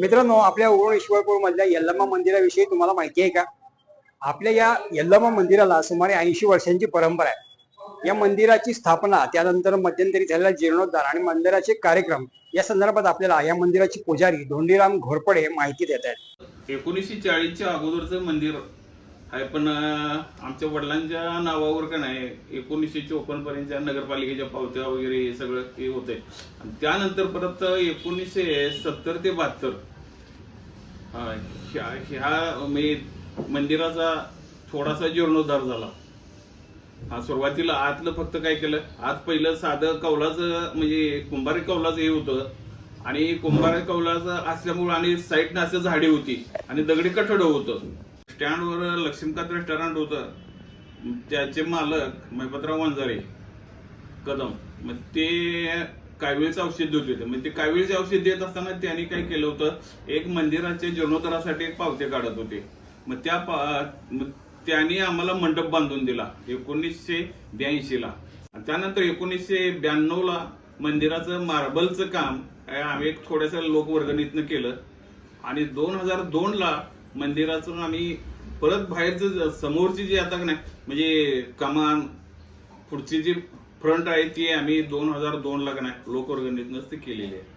मित्रांनो आपल्या उरण ईश्वरपूर मधल्या यल्लम्मा मंदिराविषयी तुम्हाला माहिती आहे का? आपल्या या यल्लमा मंदिराला सुमारे ऐंशी वर्षांची परंपरा आहे. या मंदिराची स्थापना त्यानंतर मध्यंतरी झालेला जीर्णोद्धार आणि मंदिराचे कार्यक्रम या संदर्भात आपल्याला या मंदिराची पुजारी धोंडीराम घोरपडे माहिती देत आहेत. एकोणीसशे चाळीसच्या अगोदरचं मंदिर आहे पण आमच्या वडिलांच्या नावावर का नाही एकोणीसशे चोपन्न पर्यंतच्या नगरपालिकेच्या पावत्या वगैरे हे सगळं ते होते. आणि त्यानंतर परत एकोणीसशे सत्तर ते बहात्तर ह्या ह्या म्हणजे मंदिराचा थोडासा जीर्णोद्धार झाला. हा सुरुवातीला आतलं फक्त काय केलं आत पहिलं साधं कौलाचं म्हणजे कुंभारी कौलाचं हे होतं. आणि कुंभारी कौलाचं असल्यामुळं आणि साईडनं असं झाडे होती आणि दगडी कठडं होतं. स्टँडवर लक्ष्मीकांत रेस्टॉरंट होतं. त्याचे मालक मैपतराव वंजारे कदम. मग ते कावीळचं औषध देत होते. म्हणजे ते कावीळचे औषध देत असताना त्यांनी काय केलं होतं? एक मंदिराच्या जीर्णोद्धारासाठी एक पावते काढत होते. मग त्या पा- मग त्यांनी आम्हाला मंडप बांधून दिला एकोणीसशे ब्याऐंशीला. त्यानंतर एकोणीसशे ब्याण्णवला मंदिराचं मार्बलचं काम आम्ही एक थोड्याशा लोकवर्गणीतनं केलं. आणि दोन हजार दोनला मंदिरातून आम्ही परत बाहेरचं समोरची जी आता नाही म्हणजे कमान पुढची जी फ्रंट आहे ती आम्ही दोन हजार दोन ला का नाही लोकवर्गणीतनंच ती केलेली आहे.